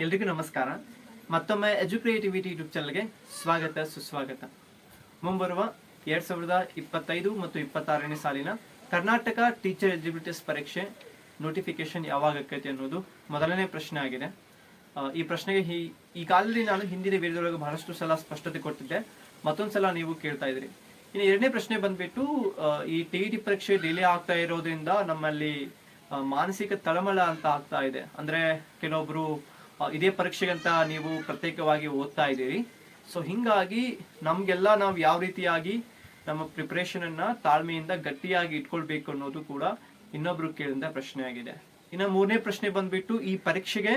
ಎಲ್ರಿಗೂ ನಮಸ್ಕಾರ. ಮತ್ತೊಮ್ಮೆ ಎಜುಕ್ರಿಯೇಟಿವಿಟಿ ಯೂಟ್ಯೂಬ್ ಚಾನಲ್ಗೆ ಸ್ವಾಗತ, ಸುಸ್ವಾಗತ. ಮುಂಬರುವ ಎರಡ್ ಸಾವಿರದ ಇಪ್ಪತ್ತೈದು ಮತ್ತು ಇಪ್ಪತ್ತಾರನೇ ಸಾಲಿನ ಕರ್ನಾಟಕ ಟೀಚರ್ ಎಲಿಜಿಬಿಲಿಟೀಸ್ ಪರೀಕ್ಷೆ ನೋಟಿಫಿಕೇಶನ್ ಯಾವಾಗ ಆಕೈತಿ ಅನ್ನೋದು ಮೊದಲನೇ ಪ್ರಶ್ನೆ ಆಗಿದೆ. ಈ ಪ್ರಶ್ನೆಗೆ ಈ ಕಾಲದಲ್ಲಿ ನಾನು ಹಿಂದಿನ ವಿಡಿಯೋದೊಳಗೆ ಬಹಳಷ್ಟು ಸಲ ಸ್ಪಷ್ಟತೆ ಕೊಟ್ಟಿದ್ದೆ. ಮತ್ತೊಂದು ಸಲ ನೀವು ಕೇಳ್ತಾ ಇದ್ರಿ. ಇನ್ನು ಎರಡನೇ ಪ್ರಶ್ನೆ ಬಂದ್ಬಿಟ್ಟು ಈ ಟಿ ಟಿ ಪರೀಕ್ಷೆ ಡಿಲೇ ಆಗ್ತಾ ಇರೋದ್ರಿಂದ ನಮ್ಮಲ್ಲಿ ಮಾನಸಿಕ ತಳಮಳ ಅಂತ ಆಗ್ತಾ ಇದೆ. ಅಂದ್ರೆ ಕೆಲವೊಬ್ರು ಇದೇ ಪರೀಕ್ಷೆಗಂತ ನೀವು ಪ್ರತ್ಯೇಕವಾಗಿ ಓದ್ತಾ ಇದ್ದೀರಿ. ಸೊ ಹಿಂಗಾಗಿ ನಮಗೆಲ್ಲ ನಾವು ಯಾವ ರೀತಿಯಾಗಿ ನಮ್ಮ ಪ್ರಿಪ್ರೇಷನ್ ಅನ್ನ ತಾಳ್ಮೆಯಿಂದ ಗಟ್ಟಿಯಾಗಿ ಇಟ್ಕೊಳ್ಬೇಕು ಅನ್ನೋದು ಕೂಡ ಇನ್ನೊಬ್ರು ಕೇಳಿದ ಪ್ರಶ್ನೆ ಆಗಿದೆ ಇನ್ನು ಮೂರನೇ ಪ್ರಶ್ನೆ ಬಂದ್ಬಿಟ್ಟು ಈ ಪರೀಕ್ಷೆಗೆ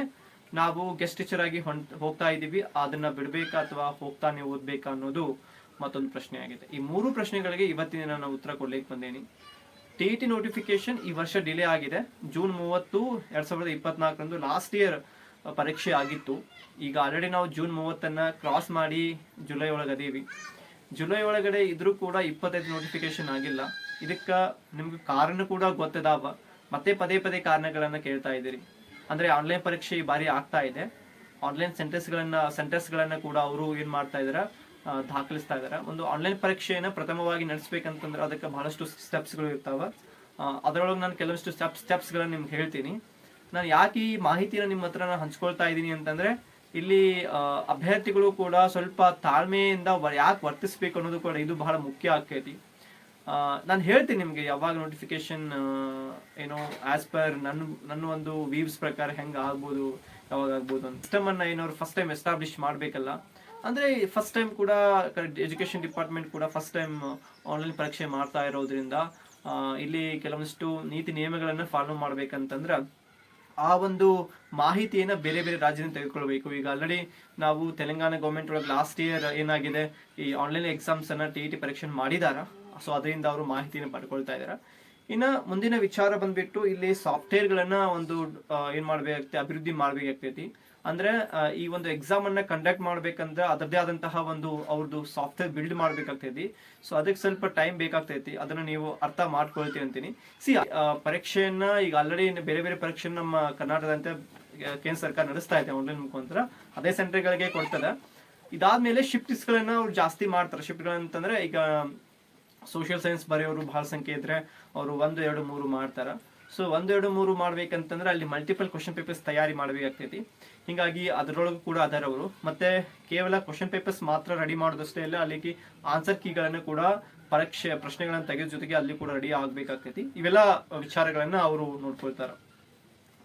ನಾವು ಗೆಸ್ಟ್ ಟೀಚರ್ ಆಗಿ ಹೋಗ್ತಾ ಇದ್ದೀವಿ. ಅದನ್ನ ಬಿಡಬೇಕಾ ಅಥವಾ ಹೋಗ್ತಾನೆ ಓದ್ಬೇಕಾ ಅನ್ನೋದು ಮತ್ತೊಂದು ಪ್ರಶ್ನೆ ಆಗಿದೆ ಈ ಮೂರು ಪ್ರಶ್ನೆಗಳಿಗೆ ಇವತ್ತಿನ ನಾನು ಉತ್ತರ ಕೊಡ್ಲಿಕ್ಕೆ ಬಂದೇನಿ. ಟಿ ಟಿ ನೋಟಿಫಿಕೇಶನ್ ಈ ವರ್ಷ ಡಿಲೇ ಆಗಿದೆ. ಜೂನ್ ಮೂವತ್ತು ಎರಡ್ ಸಾವಿರದ ಇಪ್ಪತ್ನಾಲ್ಕರಂದು ಲಾಸ್ಟ್ ಇಯರ್ ಪರೀಕ್ಷೆ ಆಗಿತ್ತು. ಈಗ ಆಲ್ರೆಡಿ ನಾವು ಜೂನ್ ಮೂವತ್ತನ್ನು ಕ್ರಾಸ್ ಮಾಡಿ ಜುಲೈ ಒಳಗೆ ಅದೀವಿ. ಜುಲೈ ಒಳಗಡೆ ಇದ್ರೂ ಕೂಡ ಇಪ್ಪತ್ತೈದು ನೋಟಿಫಿಕೇಶನ್ ಆಗಿಲ್ಲ. ಇದಕ್ಕ ನಿಮ್ಗೆ ಕಾರಣ ಕೂಡ ಗೊತ್ತದಾವ. ಮತ್ತೆ ಪದೇ ಪದೇ ಕಾರಣಗಳನ್ನು ಕೇಳ್ತಾ ಇದ್ದೀರಿ. ಅಂದ್ರೆ ಆನ್ಲೈನ್ ಪರೀಕ್ಷೆ ಈ ಬಾರಿ ಆಗ್ತಾ ಇದೆ. ಆನ್ಲೈನ್ ಸೆಂಟರ್ಸ್ ಗಳನ್ನ ಸೆಂಟರ್ಸ್ ಗಳನ್ನ ಕೂಡ ಅವರು ಏನು ಮಾಡ್ತಾ ಇದ್ದಾರೆ ದಾಖಲಿಸ್ತಾ ಇದ್ದಾರೆ ಒಂದು ಆನ್ಲೈನ್ ಪರೀಕ್ಷೆಯನ್ನು ಪ್ರಥಮವಾಗಿ ನಡೆಸ್ಬೇಕಂತಂದ್ರೆ ಅದಕ್ಕೆ ಬಹಳಷ್ಟು ಸ್ಟೆಪ್ಸ್ಗಳು ಇರ್ತಾವ. ಅದರೊಳಗೆ ನಾನು ಕೆಲವಷ್ಟು ಸ್ಟೆಪ್ ಸ್ಟೆಪ್ಸ್ ಗಳನ್ನ ನಿಮ್ಗೆ ಹೇಳ್ತೀನಿ. ನಾನು ಯಾಕೆ ಈ ಮಾಹಿತಿನ ನಿಮ್ಮ ಹತ್ರ ನಾನು ಹಂಚ್ಕೊಳ್ತಾ ಇದ್ದೀನಿ ಅಂತಂದ್ರೆ, ಇಲ್ಲಿ ಅಭ್ಯರ್ಥಿಗಳು ಕೂಡ ಸ್ವಲ್ಪ ತಾಳ್ಮೆಯಿಂದ ಯಾಕೆ ವರ್ತಿಸ್ಬೇಕು ಅನ್ನೋದು ಕೂಡ ಇದು ಬಹಳ ಮುಖ್ಯ ಆಕೈತಿ. ನಾನು ಹೇಳ್ತೀನಿ ನಿಮಗೆ ಯಾವಾಗ ನೋಟಿಫಿಕೇಶನ್ ಏನೋ ಆಸ್ ಪರ್ ನನ್ನ ನನ್ನ ಒಂದು ವೀವ್ಸ್ ಪ್ರಕಾರ ಹೆಂಗೆ ಆಗ್ಬೋದು, ಯಾವಾಗ ಆಗ್ಬೋದು ಅಂತ. ಸಿಸ್ಟಮ್ ಅನ್ನ ಏನಾದ್ರು ಫಸ್ಟ್ ಟೈಮ್ ಎಸ್ಟಾಬ್ಲಿಷ್ ಮಾಡಬೇಕಲ್ಲ. ಅಂದ್ರೆ ಫಸ್ಟ್ ಟೈಮ್ ಕೂಡ ಎಜುಕೇಶನ್ ಡಿಪಾರ್ಟ್ಮೆಂಟ್ ಕೂಡ ಫಸ್ಟ್ ಟೈಮ್ ಆನ್ಲೈನ್ ಪರೀಕ್ಷೆ ಮಾಡ್ತಾ ಇರೋದ್ರಿಂದ ಇಲ್ಲಿ ಕೆಲವೊಂದಿಷ್ಟು ನೀತಿ ನಿಯಮಗಳನ್ನು ಫಾಲೋ ಮಾಡ್ಬೇಕಂತಂದ್ರ ಆ ಒಂದು ಮಾಹಿತಿಯನ್ನ ಬೇರೆ ಬೇರೆ ರಾಜ್ಯದಿಂದ ತೆಗೆದುಕೊಳ್ಬೇಕು. ಈಗ ಆಲ್ರೆಡಿ ನಾವು ತೆಲಂಗಾಣ ಗೌರ್ಮೆಂಟ್ ಒಳಗೆ ಲಾಸ್ಟ್ ಇಯರ್ ಏನಾಗಿದೆ, ಈ ಆನ್ಲೈನ್ ಎಕ್ಸಾಮ್ಸ್ ಅನ್ನ ಟಿ ಟಿ ಪರೀಕ್ಷೆ ಮಾಡಿದಾರ? ಸೊ ಅದರಿಂದ ಅವರು ಮಾಹಿತಿಯನ್ನು ಪಡ್ಕೊಳ್ತಾ ಇದ್ದಾರೆ ಇನ್ನ ಮುಂದಿನ ವಿಚಾರ ಬಂದ್ಬಿಟ್ಟು ಇಲ್ಲಿ ಸಾಫ್ಟ್ವೇರ್ ಗಳನ್ನ ಒಂದು ಏನು ಮಾಡ್ಬೇಕಾಗ್ತೈತಿ, ಅಭಿವೃದ್ಧಿ ಮಾಡ್ಬೇಕಾಗ್ತೈತಿ. ಅಂದ್ರೆ ಈ ಒಂದು ಎಕ್ಸಾಮ್ ಅನ್ನ ಕಂಡಕ್ಟ್ ಮಾಡ್ಬೇಕಂದ್ರೆ ಅದರದೇ ಆದಂತಹ ಒಂದು ಅವ್ರದ್ದು ಸಾಫ್ಟ್ವೇರ್ ಬಿಲ್ಡ್ ಮಾಡ್ಬೇಕಾಗ್ತೈತಿ. ಸೊ ಅದಕ್ಕೆ ಸ್ವಲ್ಪ ಟೈಮ್ ಬೇಕಾಗ್ತೈತಿ. ಅದನ್ನ ನೀವು ಅರ್ಥ ಮಾಡ್ಕೊಳ್ತೀವಿ ಅಂತೀನಿ. ಸಿ ಪರೀಕ್ಷೆಯನ್ನ ಈಗ ಆಲ್ರೆಡಿ ಬೇರೆ ಬೇರೆ ಪರೀಕ್ಷೆ ನಮ್ಮ ಕರ್ನಾಟಕದಂತೆ ಕೇಂದ್ರ ಸರ್ಕಾರ ನಡೆಸ್ತಾ ಇದೆ ಆನ್ಲೈನ್ ಮುಖಾಂತರ. ಅದೇ ಸೆಂಟರ್ಗಳಿಗೆ ಕೊಡ್ತದೆ. ಇದಾದ್ಮೇಲೆ ಶಿಫ್ಟ್ಸ್ ಗಳನ್ನ ಅವ್ರು ಜಾಸ್ತಿ ಮಾಡ್ತಾರೆ. ಶಿಫ್ಟ್ ಅಂತಂದ್ರೆ ಈಗ ಸೋಷಿಯಲ್ ಸೈನ್ಸ್ ಬರೆಯೋರು ಬಹಳ ಸಂಖ್ಯೆ ಇದ್ರೆ ಅವರು ಒಂದು, ಎರಡು, ಮೂರು ಮಾಡ್ತಾರ. ಸೊ ಒಂದೆರಡು ಮೂರು ಮಾಡ್ಬೇಕಂತಂದ್ರೆ ಅಲ್ಲಿ ಮಲ್ಟಿಪಲ್ ಕ್ವಶನ್ ಪೇಪರ್ಸ್ ತಯಾರಿ ಮಾಡಬೇಕಾಗ್ತೈತಿ. ಹಿಂಗಾಗಿ ಅದರೊಳಗೂ ಕೂಡ ಅದರವರು. ಮತ್ತೆ ಕೇವಲ ಕ್ವಶನ್ ಪೇಪರ್ಸ್ ಮಾತ್ರ ರೆಡಿ ಮಾಡೋದಷ್ಟೇ ಅಲ್ಲ, ಅಲ್ಲಿಗೆ ಆನ್ಸರ್ ಕೀಗಳನ್ನು ಕೂಡ ಪರೀಕ್ಷೆ, ಪ್ರಶ್ನೆಗಳನ್ನ ತೆಗೆದ ಜೊತೆಗೆ ಅಲ್ಲಿ ಕೂಡ ರೆಡಿ ಆಗ್ಬೇಕಾಗ್ತೈತಿ. ಇವೆಲ್ಲ ವಿಚಾರಗಳನ್ನ ಅವರು ನೋಡ್ಕೊಳ್ತಾರ.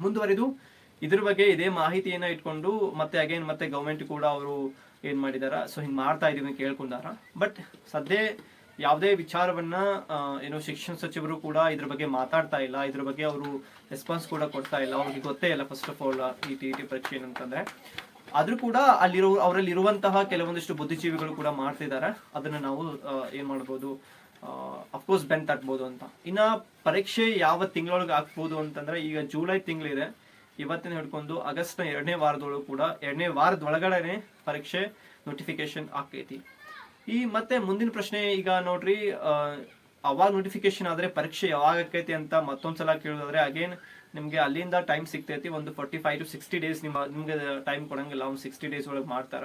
ಮುಂದುವರಿದು, ಇದ್ರ ಬಗ್ಗೆ ಇದೇ ಮಾಹಿತಿಯನ್ನ ಇಟ್ಕೊಂಡು ಮತ್ತೆ ಅಗೇನ್ ಮತ್ತೆ ಗೌರ್ಮೆಂಟ್ ಕೂಡ ಅವರು ಏನ್ ಮಾಡಿದಾರ? ಸೊ ಹಿಂಗ್ ಮಾಡ್ತಾ ಇದೀವಿ ಕೇಳ್ಕೊಂಡಾರ. ಬಟ್ ಸದ್ಯ ಯಾವುದೇ ವಿಚಾರವನ್ನ ಏನು ಶಿಕ್ಷಣ ಸಚಿವರು ಕೂಡ ಇದ್ರ ಬಗ್ಗೆ ಮಾತಾಡ್ತಾ ಇಲ್ಲ. ಇದ್ರ ಬಗ್ಗೆ ಅವರು ರೆಸ್ಪಾನ್ಸ್ ಕೂಡ ಕೊಡ್ತಾ ಇಲ್ಲ. ಅವ್ರಿಗೆ ಗೊತ್ತೇ ಇಲ್ಲ ಫಸ್ಟ್ ಆಫ್ ಆಲ್ ಈ ಟಿ ಟಿ ಪರೀಕ್ಷೆ ಏನಂತಂದ್ರೆ. ಆದ್ರೂ ಕೂಡ ಅಲ್ಲಿರೋ ಅವರಲ್ಲಿ ಇರುವಂತಹ ಕೆಲವೊಂದಿಷ್ಟು ಬುದ್ಧಿಜೀವಿಗಳು ಕೂಡ ಮಾಡ್ತಿದ್ದಾರೆ. ಅದನ್ನ ನಾವು ಏನ್ ಮಾಡ್ಬೋದು ಅಫ್ಕೋರ್ಸ್ ಬೆನ್ ತಟ್ಬೋದು ಅಂತ. ಇನ್ನ ಪರೀಕ್ಷೆ ಯಾವ ತಿಂಗಳೊಳಗೆ ಆಗ್ಬೋದು ಅಂತಂದ್ರೆ ಈಗ ಜುಲೈ ತಿಂಗಳಿದೆ. ಇವತ್ತಿನ ಹಿಡ್ಕೊಂಡು ಆಗಸ್ಟ್ನ ಎರಡನೇ ವಾರದೊಳಗೂ ಕೂಡ, ಎರಡನೇ ವಾರದೊಳಗಡೆನೆ ಪರೀಕ್ಷೆ ನೋಟಿಫಿಕೇಶನ್ ಆಕೈತಿ ಈ ಮತ್ತೆ ಮುಂದಿನ ಪ್ರಶ್ನೆ ಈಗ ನೋಡ್ರಿ ಅವಾಗ ನೋಟಿಫಿಕೇಶನ್ ಆದ್ರೆ ಪರೀಕ್ಷೆ ಯಾವಾಗ ಆಕೈತಿ ಅಂತ ಮತ್ತೊಂದ್ಸಲ ಕೇಳೋದಾದ್ರೆ ಅಗೇನ್ ನಿಮ್ಗೆ ಅಲ್ಲಿಂದ ಟೈಮ್ ಸಿಗ್ತೈತಿ, ಒಂದು forty five to sixty days ನಿಮ್ಮ, ನಿಮ್ಗೆ ಟೈಮ್ ಕೊಡಂಗಿಲ್ಲ, ಒಂದು ಸಿಕ್ಸ್ಟಿ ಡೇಸ್ ಒಳಗೆ ಮಾಡ್ತಾರ.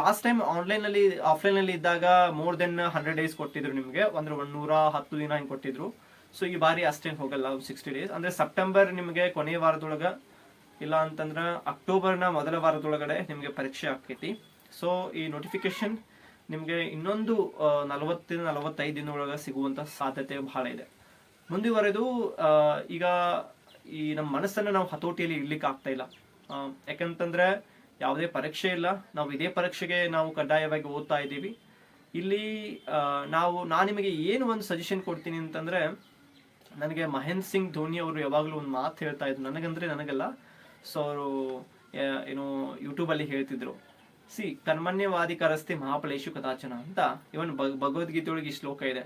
ಲಾಸ್ಟ್ ಟೈಮ್ ಆನ್ಲೈನ್ ಅಲ್ಲಿ ಆಫ್ಲೈನ್ ಅಲ್ಲಿ ಇದ್ದಾಗ ಮೋರ್ ದೆನ್ ಹಂಡ್ರೆಡ್ ಡೇಸ್ ಕೊಟ್ಟಿದ್ರು ನಿಮಗೆ, ಅಂದ್ರೆ ಒಂದ್ ನೂರ ಹತ್ತು ದಿನ ಹಿಂಗೆ ಕೊಟ್ಟಿದ್ರು. ಸೊ ಈ ಬಾರಿ ಅಷ್ಟೇನು ಹೋಗಲ್ಲ ಸಿಕ್ಸ್ಟಿ ಡೇಸ್ ಅಂದ್ರೆ ಸೆಪ್ಟೆಂಬರ್ ನಿಮಗೆ ಕೊನೆಯ ವಾರದೊಳಗ, ಇಲ್ಲ ಅಂತಂದ್ರೆ ಅಕ್ಟೋಬರ್ನ ಮೊದಲ ವಾರದೊಳಗಡೆ ನಿಮ್ಗೆ ಪರೀಕ್ಷೆ ಆಗ್ತೈತಿ ಸೊ ಈ ನೋಟಿಫಿಕೇಶನ್ ನಿಮ್ಗೆ ಇನ್ನೊಂದು ನಲವತ್ತಿನ, ನಲವತ್ತೈದು ದಿನದೊಳಗೆ ಸಿಗುವಂಥ ಸಾಧ್ಯತೆ ಬಹಳ ಇದೆ. ಮುಂದುವರೆದು ಈಗ ಈ ನಮ್ಮ ಮನಸ್ಸನ್ನು ನಾವು ಹತೋಟಿಯಲ್ಲಿ ಇಡ್ಲಿಕ್ಕೆ ಆಗ್ತಾ ಇಲ್ಲ. ಯಾಕಂತಂದ್ರೆ ಯಾವುದೇ ಪರೀಕ್ಷೆ ಇಲ್ಲ. ನಾವು ಇದೇ ಪರೀಕ್ಷೆಗೆ ನಾವು ಕಡ್ಡಾಯವಾಗಿ ಓದ್ತಾ ಇದ್ದೀವಿ. ಇಲ್ಲಿ ನಾವು, ನಾನು ನಿಮಗೆ ಏನು ಒಂದು ಸಜೆಷನ್ ಕೊಡ್ತೀನಿ ಅಂತಂದ್ರೆ, ನನಗೆ ಮಹೇಂದ್ರ ಸಿಂಗ್ ಧೋನಿ ಅವರು ಯಾವಾಗಲೂ ಒಂದು ಮಾತು ಹೇಳ್ತಾ ಇದ್ರು. ನನಗಂದ್ರೆ ನನಗಲ್ಲ. ಸೊ ಅವರು ಏನು ಯೂಟ್ಯೂಬಲ್ಲಿ ಹೇಳ್ತಿದ್ರು. ಸಿ ಕರ್ಮಣ್ಯವಾದಿಕರಸ್ತಿ ಮಹಾಪಲೇಶು ಕದಾಚನ ಅಂತ ಇವನ್ ಭಗವದ್ಗೀತೆಯೊಳಗೆ ಈ ಶ್ಲೋಕ ಇದೆ.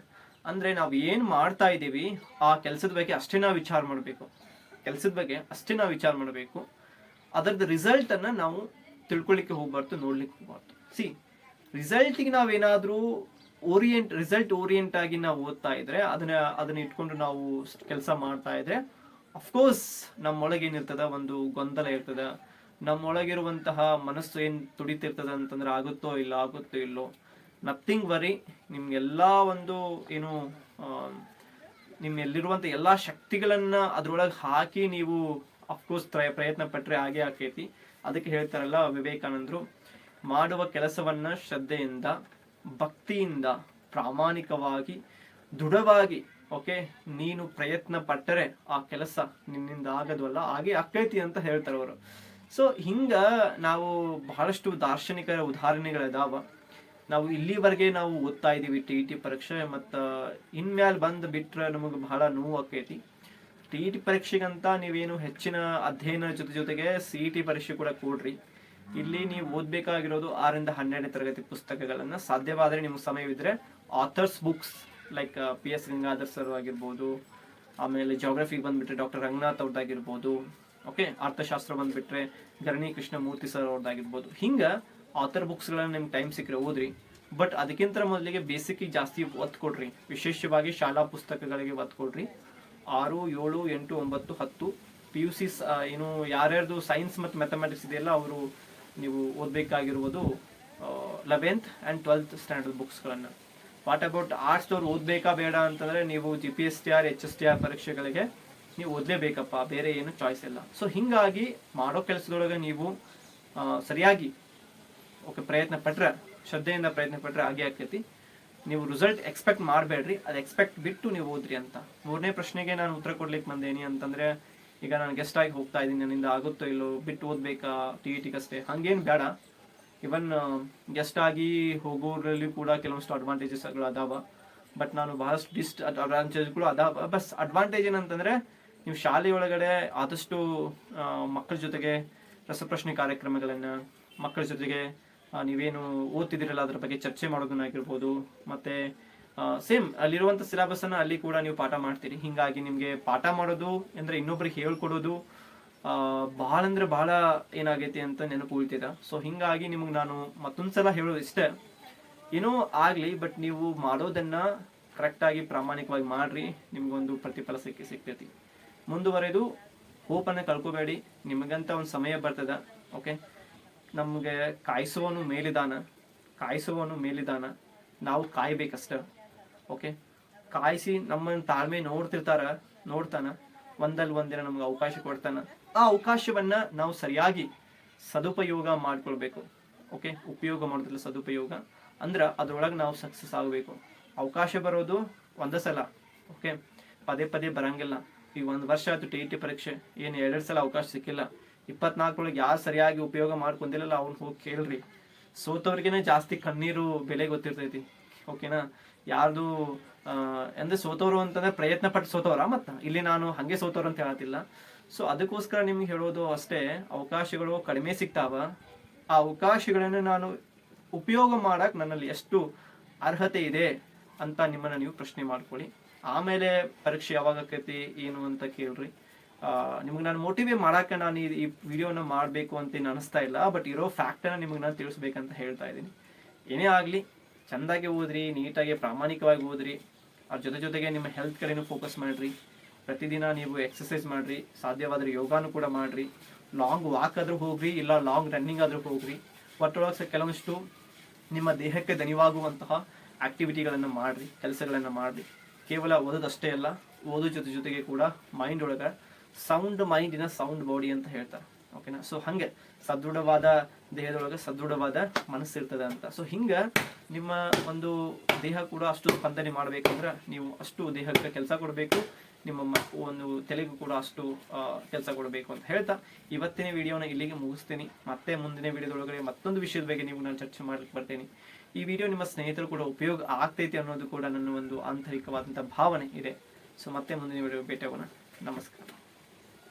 ಅಂದ್ರೆ ನಾವು ಏನ್ ಮಾಡ್ತಾ ಇದ್ದೀವಿ, ಆ ಕೆಲಸದ ಬಗ್ಗೆ ಅಷ್ಟೇ ನಾವು ವಿಚಾರ ಮಾಡಬೇಕು. ಕೆಲಸದ ಬಗ್ಗೆ ಅಷ್ಟೇ ನಾವು ವಿಚಾರ ಮಾಡಬೇಕು. ಅದರದ ರಿಸಲ್ಟ್ ಅನ್ನ ನಾವು ತಿಳ್ಕೊಳ್ಳಿಕ್ಕೆ ಹೋಗ್ಬಾರ್ದು, ನೋಡ್ಲಿಕ್ಕೆ ಹೋಗ್ಬಾರ್ದು. ಸಿ ರಿಸಲ್ಟಿಗೆ ನಾವೇನಾದ್ರೂ ಓರಿಯೆಂಟ್ ರಿಸಲ್ಟ್ ಓರಿಯೆಂಟ್ ಆಗಿ ನಾವು ಓದ್ತಾ ಇದ್ರೆ, ಅದನ್ನ ಅದನ್ನ ಇಟ್ಕೊಂಡು ನಾವು ಕೆಲಸ ಮಾಡ್ತಾ ಇದ್ರೆ ಅಫ್ಕೋರ್ಸ್ ನಮ್ಮೊಳಗೆ ಏನಿರ್ತದ, ಒಂದು ಗೊಂದಲ ಇರ್ತದ. ನಮ್ಮೊಳಗಿರುವಂತಹ ಮನಸ್ಸು ಏನು ತುಡಿತಿರ್ತದೆ ಅಂತಂದ್ರೆ ಆಗುತ್ತೋ ಇಲ್ಲ, ಆಗುತ್ತೋ ಇಲ್ಲೋ ನಥಿಂಗ್ ವರಿ ನಿಮ್ಗೆಲ್ಲ ಒಂದು ಏನು ನಿಮ್ಮ ಎಲ್ಲಿರುವಂಥ ಎಲ್ಲಾ ಶಕ್ತಿಗಳನ್ನ ಅದರೊಳಗೆ ಹಾಕಿ ನೀವು ಅಫ್ಕೋರ್ಸ್ ಪ್ರಯತ್ನ ಪಟ್ಟರೆ ಹಾಗೆ ಆಕೈತಿ. ಅದಕ್ಕೆ ಹೇಳ್ತಾರಲ್ಲ ವಿವೇಕಾನಂದರು, ಮಾಡುವ ಕೆಲಸವನ್ನ ಶ್ರದ್ಧೆಯಿಂದ, ಭಕ್ತಿಯಿಂದ, ಪ್ರಾಮಾಣಿಕವಾಗಿ, ದೃಢವಾಗಿ ಓಕೆ ನೀನು ಪ್ರಯತ್ನ ಪಟ್ಟರೆ ಆ ಕೆಲಸ ನಿನ್ನಿಂದ ಆಗದ್ವಲ್ಲ ಹಾಗೆ ಆಕೈತಿ ಅಂತ ಹೇಳ್ತಾರೆ ಅವರು ಸೊ ಹಿಂಗ ನಾವು ಬಹಳಷ್ಟು ದಾರ್ಶನಿಕರ ಉದಾಹರಣೆಗಳಿದಾವ. ನಾವು ಇಲ್ಲಿವರೆಗೆ ನಾವು ಓದ್ತಾ ಇದ್ದೀವಿ ಟಿ ಟಿ ಪರೀಕ್ಷೆ ಮತ್ತು ಇನ್ಮ್ಯಾಲ್ ಬಂದು ಬಿಟ್ರೆ ನಮಗೆ ಬಹಳ ನೋವು ಆಕೈತಿ. ಟಿ ಟಿ ಪರೀಕ್ಷೆಗಂತ ನೀವೇನು ಹೆಚ್ಚಿನ ಅಧ್ಯಯನ ಜೊತೆ ಜೊತೆಗೆ ಸಿ ಟಿ ಪರೀಕ್ಷೆ ಕೂಡ ಕೊಡ್ರಿ. ಇಲ್ಲಿ ನೀವು ಓದ್ಬೇಕಾಗಿರೋದು ಆರಿಂದ ಹನ್ನೆರಡನೇ ತರಗತಿ ಪುಸ್ತಕಗಳನ್ನ. ಸಾಧ್ಯವಾದರೆ ನಿಮ್ಗೆ ಸಮಯವಿದ್ರೆ authors books like P S Gangadhar sir ಆಗಿರ್ಬೋದು, ಆಮೇಲೆ ಜೋಗ್ರಫಿಗೆ ಬಂದ್ಬಿಟ್ರೆ ಡಾಕ್ಟರ್ ರಂಗನಾಥ್ ಅವ್ರದ್ದಾಗಿರ್ಬೋದು ಓಕೆ ಅರ್ಥಶಾಸ್ತ್ರ ಬಂದ್ಬಿಟ್ರೆ ಗರಣಿ ಕೃಷ್ಣಮೂರ್ತಿ ಸರ್ ಅವ್ರದ್ದಾಗಿರ್ಬೋದು. ಹಿಂಗ ಆಥರ್ ಬುಕ್ಸ್ಗಳನ್ನ ನಿಮ್ಗೆ ಟೈಮ್ ಸಿಕ್ಕರೆ ಓದ್ರಿ. ಬಟ್ ಅದಕ್ಕಿಂತ ಮೊದಲಿಗೆ ಬೇಸಿಕ್ ಜಾಸ್ತಿ ಒತ್ತು ಕೊಡ್ರಿ. ವಿಶೇಷವಾಗಿ ಶಾಲಾ ಪುಸ್ತಕಗಳಿಗೆ ಒತ್ತು ಕೊಡ್ರಿ. ಆರು, ಏಳು, ಎಂಟು, ಒಂಬತ್ತು, ಹತ್ತು ಪಿ ಯು ಸಿ ಏನು ಯಾರ್ಯಾರ್ದು ಸೈನ್ಸ್ ಮತ್ತು ಮ್ಯಾಥಮೆಟಿಕ್ಸ್ ಇದೆಯಲ್ಲ ಅವರು ನೀವು ಓದಬೇಕಾಗಿರುವುದು ಲೆವೆಂತ್ ಆ್ಯಂಡ್ ಟ್ವೆಲ್ತ್ ಸ್ಟ್ಯಾಂಡರ್ಡ್ ಬುಕ್ಸ್ಗಳನ್ನು ವಾಟ್ ಅಬೌಟ್ ಆರ್ಟ್ಸ್ ಅವ್ರು ಓದಬೇಕಾ ಬೇಡ ಅಂತಂದರೆ ನೀವು G P S T R H S T R ಪರೀಕ್ಷೆಗಳಿಗೆ ನೀವು ಓದ್ಲೇಬೇಕಪ್ಪ, ಬೇರೆ ಏನು ಚಾಯ್ಸ್ ಇಲ್ಲ. ಸೊ ಹಿಂಗಾಗಿ ಮಾಡೋ ಕೆಲಸದೊಳಗೆ ನೀವು ಸರಿಯಾಗಿ ಓಕೆ, ಪ್ರಯತ್ನ ಪಟ್ರೆ, ಶ್ರದ್ಧೆಯಿಂದ ಪ್ರಯತ್ನ ಪಟ್ರೆ ಹಾಗೆ ಆಕೈತಿ ನೀವು ರಿಸಲ್ಟ್ ಎಕ್ಸ್ಪೆಕ್ಟ್ ಮಾಡಬೇಡ್ರಿ, ಅದು ಎಕ್ಸ್ಪೆಕ್ಟ್ ಬಿಟ್ಟು ನೀವು ಓದ್ರಿ ಅಂತ. ಮೂರನೇ ಪ್ರಶ್ನೆಗೆ ನಾನು ಉತ್ತರ ಕೊಡ್ಲಿಕ್ಕೆ ಬಂದೇನಿ ಅಂತಂದ್ರೆ, ಈಗ ನಾನು ಗೆಸ್ಟ್ ಆಗಿ ಹೋಗ್ತಾ ಇದ್ದೀನಿ, ನನ್ನಿಂದ ಆಗುತ್ತೋ ಇಲ್ಲೋ, ಬಿಟ್ಟು ಓದ್ಬೇಕಾ ಟಿ ಇ ಟಿಗಷ್ಟೇ ಹಂಗೇನು ಬೇಡ. ಇವನ್ ಗೆಸ್ಟ್ ಆಗಿ ಹೋಗೋರಲ್ಲಿ ಕೂಡ ಕೆಲವೊಂದಷ್ಟು ಅಡ್ವಾಂಟೇಜಸ್ಗಳು ಅದಾವ. ಬಟ್ ನಾನು ಬಹಳಷ್ಟು ಡಿಸ್ಟ್ ಅಡ್ವಾಂಟೇಜ್ಗಳು ಅದಾವ. ಬಸ್ ಅಡ್ವಾಂಟೇಜ್ ಏನಂತಂದ್ರೆ ನೀವು ಶಾಲೆಯೊಳಗಡೆ ಆದಷ್ಟು ಮಕ್ಕಳ ಜೊತೆಗೆ ರಸಪ್ರಶ್ನೆ ಕಾರ್ಯಕ್ರಮಗಳನ್ನು, ಮಕ್ಕಳ ಜೊತೆಗೆ ನೀವೇನು ಓದ್ತಿದ್ದೀರಲ್ಲ ಅದರ ಬಗ್ಗೆ ಚರ್ಚೆ ಮಾಡೋದನ್ನಾಗಿರ್ಬೋದು ಮತ್ತು ಸೇಮ್ ಅಲ್ಲಿರುವಂಥ ಸಿಲೆಬಸ್ಸನ್ನು ಅಲ್ಲಿ ಕೂಡ ನೀವು ಪಾಠ ಮಾಡ್ತೀರಿ. ಹೀಗಾಗಿ ನಿಮಗೆ ಪಾಠ ಮಾಡೋದು ಅಂದರೆ ಇನ್ನೊಬ್ರಿಗೆ ಹೇಳ್ಕೊಡೋದು ಭಾಳ ಅಂದರೆ ಭಾಳ ಏನಾಗೈತಿ ಅಂತ ನೆನಪು ಉಳಿತಿದೆ. ಸೊ ಹೀಗಾಗಿ ನಿಮಗೆ ನಾನು ಮತ್ತೊಂದು ಸಲ ಹೇಳೋದು ಇಷ್ಟೇ. ಏನೋ ಆಗಲಿ ಬಟ್ ನೀವು ಮಾಡೋದನ್ನು ಕರೆಕ್ಟಾಗಿ ಪ್ರಾಮಾಣಿಕವಾಗಿ ಮಾಡಿರಿ. ನಿಮಗೊಂದು ಪ್ರತಿಫಲ ಸಿಕ್ಕಿ ಸಿಗ್ತೈತಿ. ಮುಂದುವರೆದು ಹೋಪನ್ನು ಕಳ್ಕೋಬೇಡಿ. ನಿಮಗಂತ ಒಂದು ಸಮಯ ಬರ್ತದ ಓಕೆ ನಮಗೆ ಕಾಯಿಸುವನು ಮೇಲಿದಾನ. ಕಾಯಿಸುವನು ಮೇಲಿದಾನ. ನಾವು ಕಾಯ್ಬೇಕಷ್ಟ ಓಕೆ ಕಾಯಿಸಿ ನಮ್ಮನ್ನು ತಾಳ್ಮೆ ನೋಡ್ತಿರ್ತಾರ, ನೋಡ್ತಾನ, ಒಂದಲ್ಲಿ ಒಂದಿನ ನಮ್ಗೆ ಅವಕಾಶ ಕೊಡ್ತಾನ. ಆ ಅವಕಾಶವನ್ನ ನಾವು ಸರಿಯಾಗಿ ಸದುಪಯೋಗ ಮಾಡ್ಕೊಳ್ಬೇಕು ಓಕೆ ಉಪಯೋಗ ಮಾಡೋದಿಲ್ಲ ಸದುಪಯೋಗ. ಅಂದ್ರ ಅದ್ರೊಳಗೆ ನಾವು ಸಕ್ಸಸ್ ಆಗಬೇಕು. ಅವಕಾಶ ಬರೋದು ಒಂದ ಸಲ ಓಕೆ ಪದೇ ಪದೇ ಬರಂಗಿಲ್ಲ. ಈಗ ಒಂದು ವರ್ಷ ಆಯ್ತು ಟಿ ಟಿ ಪರೀಕ್ಷೆ. ಏನು ಎರಡು ಸಲ ಅವಕಾಶ ಸಿಕ್ಕಿಲ್ಲ. ಇಪ್ಪತ್ನಾಲ್ಕರೊಳಗೆ ಯಾರು ಸರಿಯಾಗಿ ಉಪಯೋಗ ಮಾಡ್ಕೊಂಡಿಲ್ಲಲ್ಲ ಅವ್ನು ಹೋಗಿ ಕೇಳ್ರಿ. ಸೋತವ್ರಿಗೇನೆ ಜಾಸ್ತಿ ಕಣ್ಣೀರು ಬೆಲೆ ಗೊತ್ತಿರ್ತೈತಿ. ಓಕೆನಾ? ಯಾರ್ದು ಅಂದರೆ ಸೋತವರು ಅಂತಂದ್ರೆ ಪ್ರಯತ್ನ ಪಟ್ಟು ಸೋತವ್ರ ಮತ್ತ ಇಲ್ಲಿ ನಾನು ಹಂಗೆ ಸೋತವ್ರು ಅಂತ ಹೇಳತ್ತಿಲ್ಲ. ಸೊ ಅದಕ್ಕೋಸ್ಕರ ನಿಮ್ಗೆ ಹೇಳೋದು ಅಷ್ಟೇ, ಅವಕಾಶಗಳು ಕಡಿಮೆ ಸಿಗ್ತಾವ. ಆ ಅವಕಾಶಗಳನ್ನು ನಾನು ಉಪಯೋಗ ಮಾಡಕ್ ನನ್ನಲ್ಲಿ ಎಷ್ಟು ಅರ್ಹತೆ ಇದೆ ಅಂತ ನಿಮ್ಮನ್ನ ನೀವು ಪ್ರಶ್ನೆ ಮಾಡ್ಕೊಳ್ಳಿ. ಆಮೇಲೆ ಪರೀಕ್ಷೆ ಯಾವಾಗ ಆಕೈತಿ, ಏನು ಅಂತ ಕೇಳ್ರಿ. ನಿಮ್ಗೆ ನಾನು ಮೋಟಿವೇಟ್ ಮಾಡಕ್ಕೆ ನಾನು ಈ- ವಿಡಿಯೋನ ಮಾಡಬೇಕು ಅಂತ ಏನು ಅನಿಸ್ತಾ ಇಲ್ಲ ಬಟ್ ಇರೋ ಫ್ಯಾಕ್ಟನ್ನ ನಿಮಗೆ ನಾನು ತಿಳಿಸ್ಬೇಕಂತ ಹೇಳ್ತಾ ಇದ್ದೀನಿ. ಏನೇ ಆಗಲಿ, ಚೆಂದಾಗಿ ಓದ್ರಿ, ನೀಟಾಗಿ ಪ್ರಾಮಾಣಿಕವಾಗಿ ಓದ್ರಿ, ಅದ್ರ ಜೊತೆ ಜೊತೆಗೆ ನಿಮ್ಮ ಹೆಲ್ತ್ ಕಡೆನೂ ಫೋಕಸ್ ಮಾಡ್ರಿ. ಪ್ರತಿದಿನ ನೀವು ಎಕ್ಸಸೈಸ್ ಮಾಡ್ರಿ, ಸಾಧ್ಯವಾದ್ರೆ ಯೋಗಾನು ಕೂಡ ಮಾಡ್ರಿ. ಲಾಂಗ್ ವಾಕ್ ಆದರೂ ಹೋಗ್ರಿ, ಇಲ್ಲ ಲಾಂಗ್ ರನ್ನಿಂಗ್ ಆದರೂ ಹೋಗ್ರಿ. ಒಟ್ಟೊಳಗೆ ಕೆಲವೊಂದಿಷ್ಟು ನಿಮ್ಮ ದೇಹಕ್ಕೆ ದನಿವಾಗುವಂತಹ ಆಕ್ಟಿವಿಟಿಗಳನ್ನು ಮಾಡ್ರಿ, ಕೆಲಸಗಳನ್ನು ಮಾಡ್ರಿ. ಕೇವಲ ಓದೋದಷ್ಟೇ ಅಲ್ಲ, ಓದೋ ಜೊತೆ ಜೊತೆಗೆ ಕೂಡ ಮೈಂಡ್ ಒಳಗೆ sound mind in sound body ಅಂತ ಹೇಳ್ತಾರೆ. ಓಕೆನಾ ಸೊ ಹಂಗೆ ಸದೃಢವಾದ ದೇಹದೊಳಗೆ ಸದೃಢವಾದ ಮನಸ್ಸು ಇರ್ತದೆ ಅಂತ. ಸೊ ಹಿಂಗ ನಿಮ್ಮ ಒಂದು ದೇಹ ಕೂಡ ಅಷ್ಟು ಸ್ಪಂದನೆ ಮಾಡಬೇಕಂದ್ರೆ ನೀವು ಅಷ್ಟು ದೇಹಕ್ಕೆ ಕೆಲಸ ಕೊಡಬೇಕು, ನಿಮ್ಮ ಒಂದು ತಲೆಗೂ ಕೂಡ ಅಷ್ಟು ಕೆಲಸ ಕೊಡಬೇಕು ಅಂತ ಹೇಳ್ತಾ ಇವತ್ತಿನ ವಿಡಿಯೋನ ಇಲ್ಲಿಗೆ ಮುಗಿಸ್ತೀನಿ. ಮತ್ತೆ ಮುಂದಿನ ವಿಡಿಯೋದೊಳಗಡೆ ಮತ್ತೊಂದು ವಿಷಯದ ಬಗ್ಗೆ ನೀವು ನಾನು ಚರ್ಚೆ ಮಾಡ್ಲಿಕ್ಕೆ ಬರ್ತೇನೆ. ಈ ವಿಡಿಯೋ ನಿಮ್ಮ ಸ್ನೇಹಿತರು ಕೂಡ ಉಪಯೋಗ ಆಗ್ತೈತಿ ಅನ್ನೋದು ಕೂಡ ನನ್ನ ಒಂದು ಆಂತರಿಕವಾದಂಥ ಭಾವನೆ ಇದೆ. ಸೊ ಮತ್ತೆ ಮುಂದಿನ ವಿಡಿಯೋ ಭೇಟಿಯಾಗೋಣ. ನಮಸ್ಕಾರ.